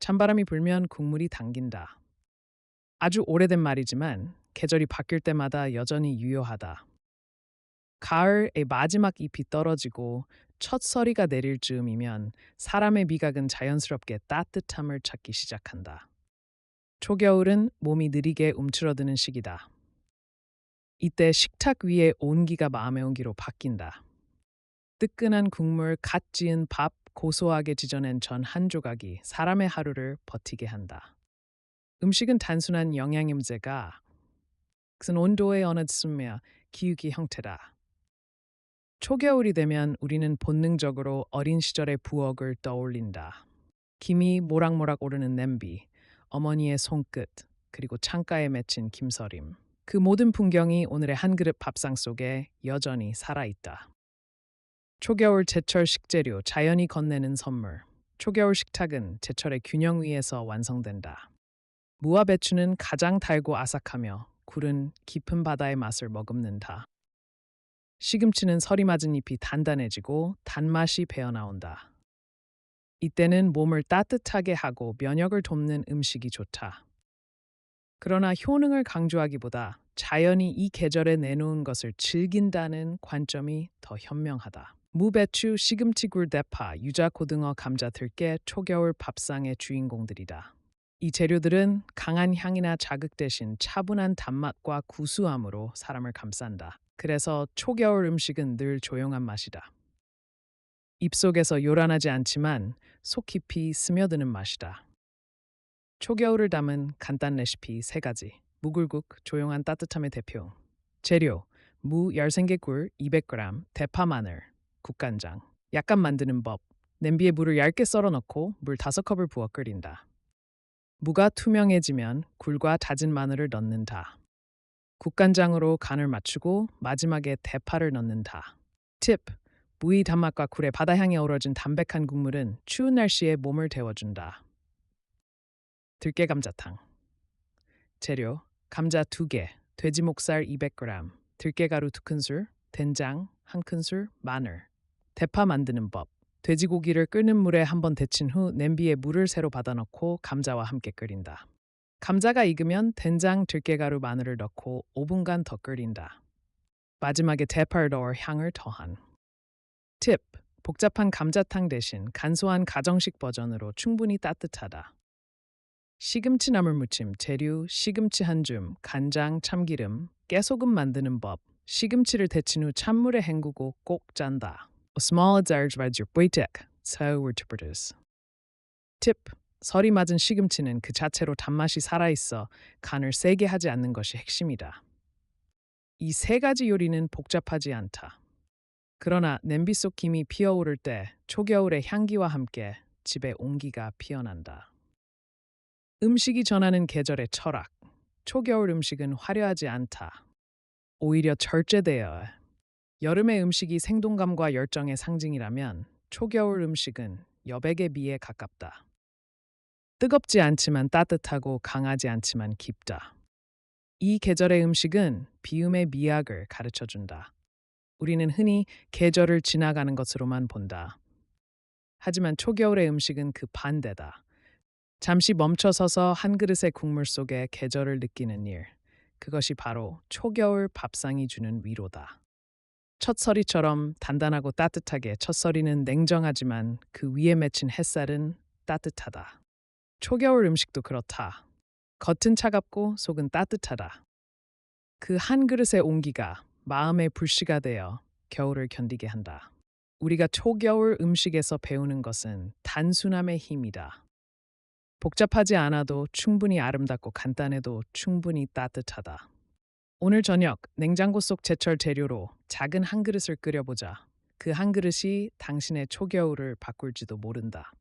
찬바람이 불면 국물이 당긴다. 아주 오래된 말이지만 계절이 바뀔 때마다 여전히 유효하다. 가을의 마지막 잎이 떨어지고 첫 서리가 내릴 즈음이면 사람의 미각은 자연스럽게 따뜻함을 찾기 시작한다. 초겨울은 몸이 느리게 움츠러드는 시기다. 이때 식탁 위의 온기가 마음의 온기로 바뀐다. 뜨끈한 국물, 갓 지은 밥, 고소하게 지져낸 전 한 조각이 사람의 하루를 버티게 한다. 음식은 단순한 영양의 문제가 그것은 온도의 스며 기울기 형태다. 초겨울이 되면 우리는 본능적으로 어린 시절의 부엌을 떠올린다. 김이 모락모락 오르는 냄비, 어머니의 손끝, 그리고 창가에 맺힌 김서림. 그 모든 풍경이 오늘의 한 그릇 밥상 속에 여전히 살아있다. 초겨울 제철 식재료, 자연이 건네는 선물. 초겨울 식탁은 제철의 균형 위에서 완성된다. 무와 배추는 가장 달고 아삭하며 굴은 깊은 바다의 맛을 머금는다. 시금치는 서리 맞은 잎이 단단해지고 단맛이 배어나온다. 이때는 몸을 따뜻하게 하고 면역을 돕는 음식이 좋다. 그러나 효능을 강조하기보다 자연이 이 계절에 내놓은 것을 즐긴다는 관점이 더 현명하다. 무배추, 시금치, 굴, 대파, 유자, 고등어, 감자, 들깨, 초겨울 밥상의 주인공들이다. 이 재료들은 강한 향이나 자극 대신 차분한 단맛과 구수함으로 사람을 감싼다. 그래서 초겨울 음식은 늘 조용한 맛이다. 입속에서 요란하지 않지만 속 깊이 스며드는 맛이다. 초겨울을 담은 간단 레시피 세 가지. 무굴국, 조용한 따뜻함의 대표. 재료, 무 13개 굴 200g, 대파 마늘, 국간장. 약간 만드는 법. 냄비에 물을 얇게 썰어 넣고 물 5컵을 부어 끓인다. 무가 투명해지면 굴과 다진 마늘을 넣는다. 국간장으로 간을 맞추고 마지막에 대파를 넣는다. 팁! 무의 단맛과 굴의 바다향이 어우러진 담백한 국물은 추운 날씨에 몸을 데워준다. 들깨 감자탕 재료 감자 2개, 돼지 목살 200g, 들깨가루 2큰술, 된장 1큰술, 마늘 대파 만드는 법 돼지고기를 끓는 물에 한번 데친 후 냄비에 물을 새로 받아 넣고 감자와 함께 끓인다. 감자가 익으면 된장, 들깨가루, 마늘을 넣고 5분간 더 끓인다. 마지막에 대파를 넣어 향을 더한. 팁! 복잡한 감자탕 대신 간소한 가정식 버전으로 충분히 따뜻하다. 시금치 나물 무침, 재료, 시금치 한 줌, 간장, 참기름, 깨소금 만드는 법. 시금치를 데친 후 찬물에 헹구고 꼭 짠다. A small advantage by your buitek, so we're to produce. 팁. 설이 맞은 시금치는 그 자체로 단맛이 살아있어 간을 세게 하지 않는 것이 핵심이다. 이 세 가지 요리는 복잡하지 않다. 그러나 냄비 속 김이 피어오를 때 초겨울의 향기와 함께 집에 온기가 피어난다. 음식이 전하는 계절의 철학. 초겨울 음식은 화려하지 않다. 오히려 절제되어 여름의 음식이 생동감과 열정의 상징이라면 초겨울 음식은 여백의 미에 가깝다. 뜨겁지 않지만 따뜻하고 강하지 않지만 깊다. 이 계절의 음식은 비움의 미학을 가르쳐 준다. 우리는 흔히 계절을 지나가는 것으로만 본다. 하지만 초겨울의 음식은 그 반대다. 잠시 멈춰 서서 한 그릇의 국물 속에 계절을 느끼는 일. 그것이 바로 초겨울 밥상이 주는 위로다. 첫서리처럼 단단하고 따뜻하게 첫서리는 냉정하지만 그 위에 맺힌 햇살은 따뜻하다. 초겨울 음식도 그렇다. 겉은 차갑고 속은 따뜻하다. 그 한 그릇의 온기가 마음의 불씨가 되어 겨울을 견디게 한다. 우리가 초겨울 음식에서 배우는 것은 단순함의 힘이다. 복잡하지 않아도 충분히 아름답고 간단해도 충분히 따뜻하다. 오늘 저녁 냉장고 속 제철 재료로 작은 한 그릇을 끓여보자. 그 한 그릇이 당신의 초겨울을 바꿀지도 모른다.